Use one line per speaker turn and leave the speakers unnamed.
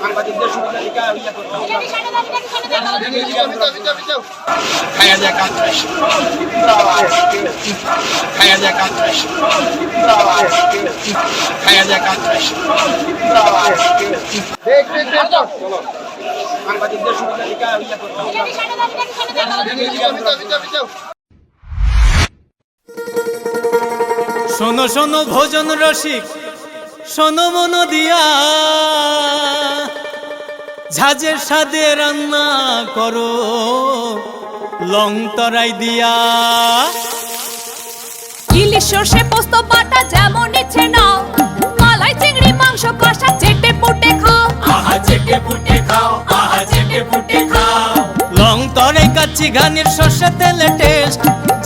সাংবাদিকদের সুবিধা
শোনো শোনো ভোজন রসিক। শোনো মন দিয়া। ঝাঁঝের সাদে রান্না করো লং তরাই দিয়া।
ইলিশ সর্ষে পোস্ত বাটা যেমন ইচ্ছে নাও। মালাই চিংড়ি মাংস কষা চেটে পুটে খাও।
আহা চেটে ফুটে খাও আহা চেটে ফুটে খাও। লং তরাই কাচ্চি ঘানির সর্ষে তেলে টেস্ট